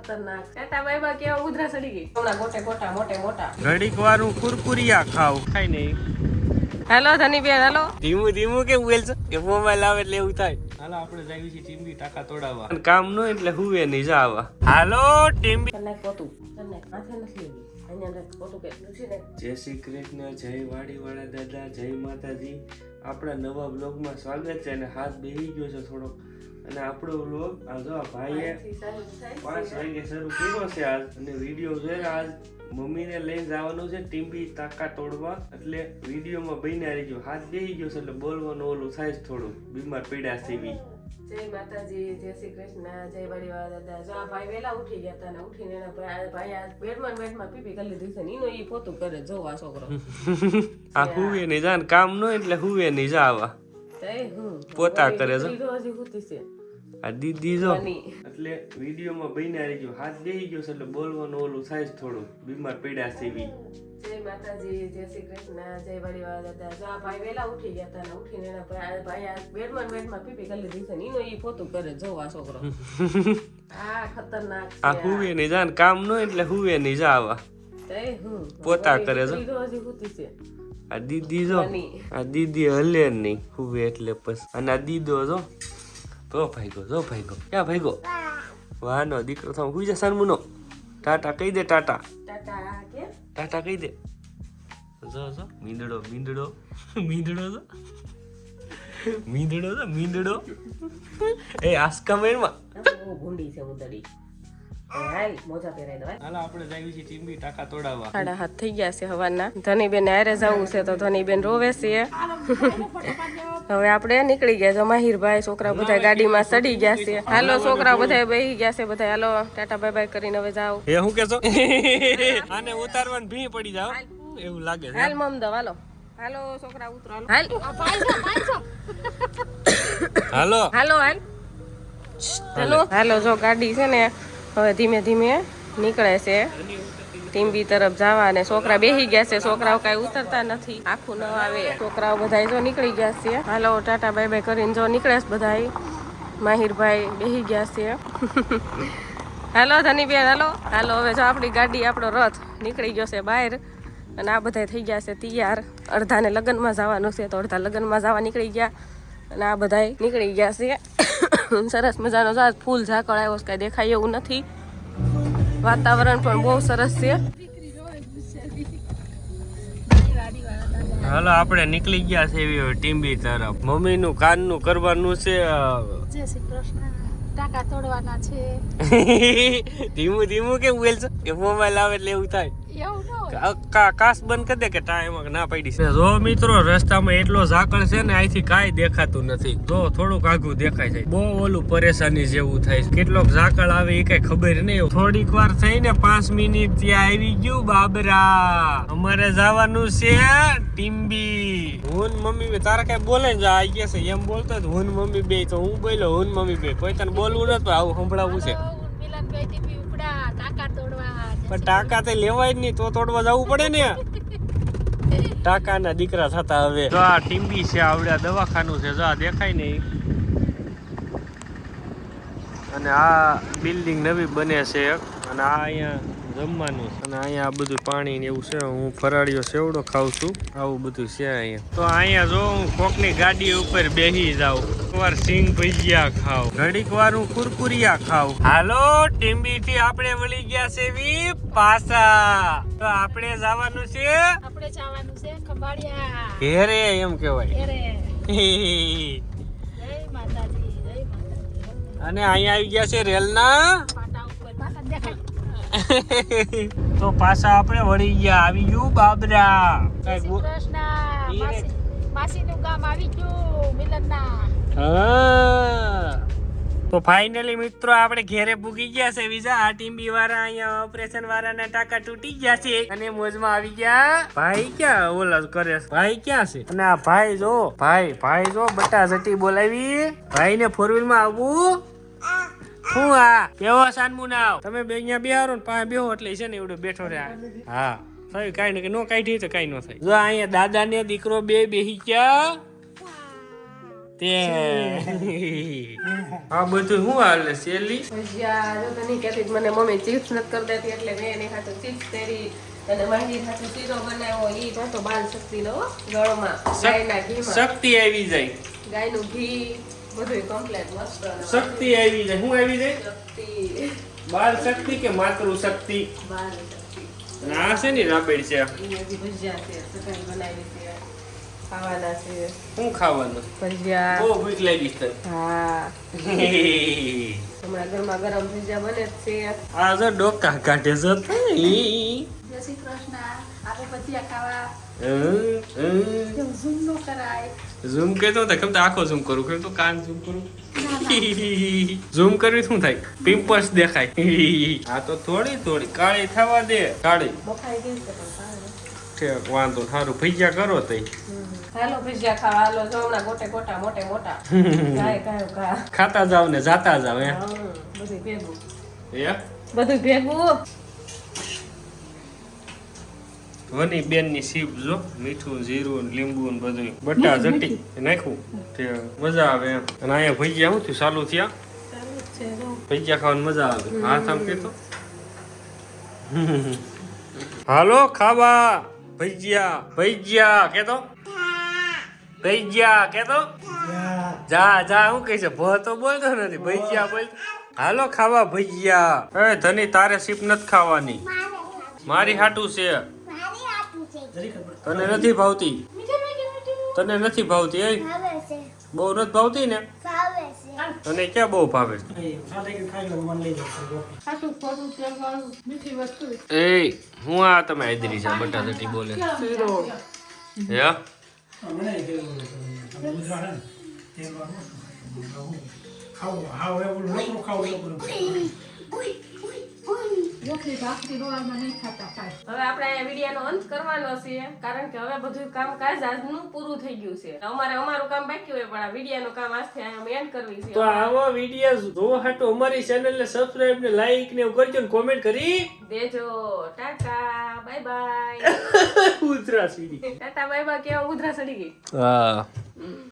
ખતરનાક. ટાટા બાય બા કેવા ઉધરા સડી ગઈ? હમણાં ગોટે ગોટા મોટે મોટા. ઘડીક વારું કુરકુરિયા ખાવ. ખાઈ નહીં. Hello Dhaniben hello. ધીમું ધીમું કેમ બોલ છે? કે મોબાઈલ આવે એટલે એવું થાય. હાલો આપણે જઈએ છીએ ટીમ્બી ટાકા તોડાવવા. અને કામ નો એટલે હુવે નહીં જાવા હાલો ટીમ્બી. તને કોતું તને માથે નથી જય શ્રી કૃષ્ણ જય વાડીવાળા દાદા જય માતાજી. આપણા નવા બ્લોગમાં સ્વાગત છે અને હાથ બેહી ગયો છે થોડોક. અને આપણો બ્લોગ આ જો આ ભાઈએ. પાંચ વાગે શરૂ કર્યો છે આજ. અને વીડિયો જોઈને આજ મમ્મીને લઈને જવાનું છે ટીમ્બી તાકા તોડવા. એટલે વિડીયોમાં બહીને રહી ગયો હાથ બેહી ગયો છે એટલે બોલવાનું ઓલું થાય છે થોડું બીમાર પીડા છે જય માતાજી જય શ્રી કૃષ્ણ જય વાડીવાળા દાદા. જો આ ભાઈ વેલા ઉઠી ગયા હતા ને ઉઠીને એના ભાઈ ભાઈ આ બેડમાં બેડમાં પીપી કરી લીધી છે ને એનો ઈ પોતું કરે જો આ છોકરો. આ હુવે નહીં જાન કામ નો એટલે હુવે નહીં જાવા. પોતા કરે છે. આ દીદી જો. એટલે વિડીયોમાં બહીને રહી ગયો હાથ બેહી ગયો છે એટલે બોલવાનું ઓલું થાય છે થોડું. બીમાર પડ્યા છે એવી. જય માતાજી જય શ્રી કૃષ્ણ જય વાડીવાળા દાદા જો આ ભાઈ વેલા ઉઠી ગયા હતા ઉઠીને એના ભાઈ આ બેડમાં બેડમાં પીપી કરી લીધી છે એનો ઈ પોતું કરે જો આ છોકરો. આ ખતરનાક આ હુવે નહીં જા કામ નો એટલે હુવે નહીં જાવા જય પોતા કરે આ દીદી જો. આ દીદી હલે નહીં. હુવે એટલે પછી. અને આ દીદો જો. તો ભાઈગો જો ભાઈગો ક્યાં ભાઈગો વાનો દીકરો થવા. હુઈ જા સનમુનો ટાટા કહી દે ટાટા. ટાટા કહી દે. જો જો મીંદડો મીંદડો. મીંદડો જો. મીંદડો જો મીંદડો. એ આસ્કા મેરમાં. ભૂંડી છે ઉદડી હાલ મોજા પહેરાઈ દવા હાલો. આપણે જઈએ છીએ ટીમ્બી ટાકા તોડાવવા. સાડા હાથ થઈ ગયા છે હવાના ધનીબેન હારે જવું છે તો ધનીબેન રોવે છે. હવે આપણે નીકળી ગયા છે માહિરભાઈ છોકરા બધા ગાડીમાં ચડી ગયા છે. હાલો છોકરા બધા બેહી ગયા છે બધા હાલો ટાટા બાય બાય કરીને હવે જાઓ. એ હું કેছো આને ઉતારવાનું ભી પડી જાવ એવું લાગે છે. હાલ મમદા હાલો. હાલો છોકરા ઉતરો હાલો. હાલ. હાલો. હાલો હાલ. હાલો હાલો જો ગાડી છે ને હવે ધીમે ધીમે નીકળે છે. ટીમ્બી તરફ જવા અને છોકરા બેસી ગયા છે. છોકરાઓ કાંઈ ઉતરતા નથી. આખું ન આવે. છોકરાઓ બધા જો નીકળી ગયા છે. હાલો, ટાટા બાય બાય કરીને જો નીકળે છે બધા માહિરભાઈ બેસી ગયા છે. હાલો, ધનીબેન, હાલો. હાલો, હવે જો આપણી ગાડી, આપણો રથ નીકળી ગયો છે બહાર. અને આ બધા થઈ ગયા છે તૈયાર. અડધાને લગ્નમાં જવાનું છે તો અડધા લગ્નમાં જવા નીકળી ગયા. અને આ બધા નીકળી ગયા છે. સરસ મજાનો જો ફૂલ ઝાકળ આવ્યો છે, કાંઈ દેખાય એવું નથી. વાતાવરણ પણ બહુ સરસ છે. હાલો આપણે નીકળી ગયા છે એવી ટીમ્બી તરફ. મમ્મી નું કાનનું કરવાનું છે જય શ્રી કૃષ્ણ. ટાકા તોડવાના છે. ધીમું ધીમું કેમ બોલશો? કે મોબાઈલ આવે એટલે એવું થાય. એવું ન હોય. કા- કા- કાસ બંધ કરી દે કે ટાઈમ ના પડી છે. જો મિત્રો રસ્તામાં એટલો ઝાકળ છે ને અહીંથી કાંઈ દેખાતું નથી. જો થોડુંક આઘું દેખાય છે. બહુ ઓલું પરેશાની જેવું થાય છે. કેટલોક ઝાકળ આવે એ કઈ ખબર નહીં થોડીક વાર થઈ ને પાંચ મિનિટ ત્યાં આવી ગયું બાબરા. અમારે જવાનું છે ટીમ્બી હું મમ્મી તારા કઈ બોલે ને આ કે છે. એમ બોલતો જ હું મમ્મી બે તો હું બોલ્યો હું મમ્મી બે. કોઈ તને બોલવું નતું આવું સંભળાવું છે. મિલન ગઈ હતી ઉપડા ટાકા તોડવા પણ ટાકા તે લેવાય જ નહીં તો તોડવા જવું પડે ને. ટાકાના દીકરા થતા હવે. જો આ ટીમ્બી છે આવડે દવાખાનું છે જો આ દેખાય નહીં. અને આ બિલ્ડિંગ નવી બને છે એક. અને આ અહીંયા જમવાનું છે. અને અહીંયા આ બધું પાણી ને એવું છે. હું ફરાળીઓ સેવડો ખાઉં છું. આવું બધું છે અહીંયા. તો અહીંયા જો હું કોકની ગાડી ઉપર બેસી જાઉં. એકવાર સિંગ ભજીયા ખાવ ઘડીક વાર હું કુરકુરિયા ખાવ હાલો ટીમ્બી થી આપણે વળી ગયા છે વી પાસા. તો આપણે જવાનું છે આપણે જવાનું છે ખંભાળિયા. ઘેરે એમ કહેવાય. ઘેરે. અને અહીંયા આવી ગયા છે રેલના તો પાછા આપણે વળી ગયા. આવી ગયું બાબરા. માસીનું આવી ગયું મિલનના. હા. તો ફાઇનલી મિત્રો આપણે ઘેરે પૂગી ગયા છે. વિઝા આ ટીમ્બી વાળા અહીંયા ઓપરેશન વાળાના ટાકા તૂટી ગયા છે. અને મોજમાં આવી ગયા ભાઈ ક્યાં? ઓલા કરે ભાઈ ક્યાં છે? અને આ ભાઈ જો ભાઈ ભાઈ જો બટા જટી બોલાવી. ભાઈ ને ફોર વ્હીલમાં આવવું. શું આ? કેવો સાનમું નાવ તમે બે અહીંયા બેહારો ને પાસે બેહો એટલે છે ને એવડો બેઠો રે હા. થયું કાંઈ નહીં નો કાઢી તો કાંઈ ન થાય. જો અહીંયા દાદા ને દીકરો બે બેહી ગયા. તે. આ બધું શું હાલે ભજીયા જો તો કહેતી મને મમ્મી ચિપ્સ નથી કરી દેતી એટલે મેં એની હાથે ચિપ્સ અને શીરો બનાવ્યો. ઈ બાલ શક્તિ નો ગળમાં ગાયના ઘીમાં. શક્તિ આવી જાય. ગાયનું ઘી બધું કમ્પ્લેટ મસ્ત શક્તિ આવી જાય. શું આવી જાય? શક્તિ. શક્તિ કે માતૃ શક્તિ? અને છે ને રાબેડ છે. ભજીયા છે ચટણી બનાવી છે ખાવાના છે. શું ખાવાનું? ભજીયા. બહુ ભૂખ લાગી છે. હા. હમણાં ગરમા ગરમ ભજીયા બને છે. આ જો ડોકા કાઢે છે. જય શ્રી કૃષ્ણ. આપણે ભજીયા ખાવા. ઝૂમ નો કરાય? ઝૂમ કેતો તો કેમ તો આખો ઝૂમ કરું? કેમ તો કાન ઝૂમ કરું? ઝૂમ કરવી શું થાય? પિમ્પલ્સ દેખાય. આ તો થોડી થોડી કાળી થવા દે. કાળી. સારું. વાંધો સારું. ભૈયા કરો તઈ હાલો ભજીયા ખાવા. હાલો જો ગોટે ગોટા મોટે મોટા. કાય કા ખાતા જાવ ને જાતા જાવ હે? બધું ભેગું. એ બધું ભેગું? વની બેનની સીપ જો મીઠું જીરું લીંબુ ને બધું બટા જટી નાખ્યું તે મજા આવે એમ. અને અહીંયા ભજીયા શું થયું? ચાલુ થયા. ભજીયા ખાવાની મજા આવે. હાથ આમ કીધો હાલો ખાવા. ભજીયા ભજીયા કેતો ભજીયા કેતો જા જા હું કહે છે? ભ તો બોલતો નથી. ભજીયા બોલ. હાલો ખાવા ભજીયા. એ ધની તારે સીપ નથી ખાવાની. મારી હાટું છે. તને નથી ભાવતી? તને નથી ભાવતી એ બહુ નથી ભાવતી ને? તને ક્યાં બહુ ભાવે? એ હું આ તમે આદરી છે બટાટટી બોલે. હે? રોટલી ભાખરી રોવામાં નહીં ખાતા કાંઈ હવે આપણે આ વિડીયોનો અંત કરવાનો છે કારણ કે હવે બધું કામકાજ આજનું પૂરું થઈ ગયું છે. અમારે અમારું કામ બાકી હોય પણ આ વિડીયોનું કામ આજથી અમે એન્ડ કરવી છે. તો આવા વીડિયો જોવા હાટો અમારી ચેનલ ને સબસ્ક્રાઇબ ને લાઈક ને કરજો ને કોમેન્ટ કરી. દેજો. ટાટા. બાય બાય ઉધરા સડી. ટાટા બાય બાય કેવા ઉધરા સડી ગઈ? હા.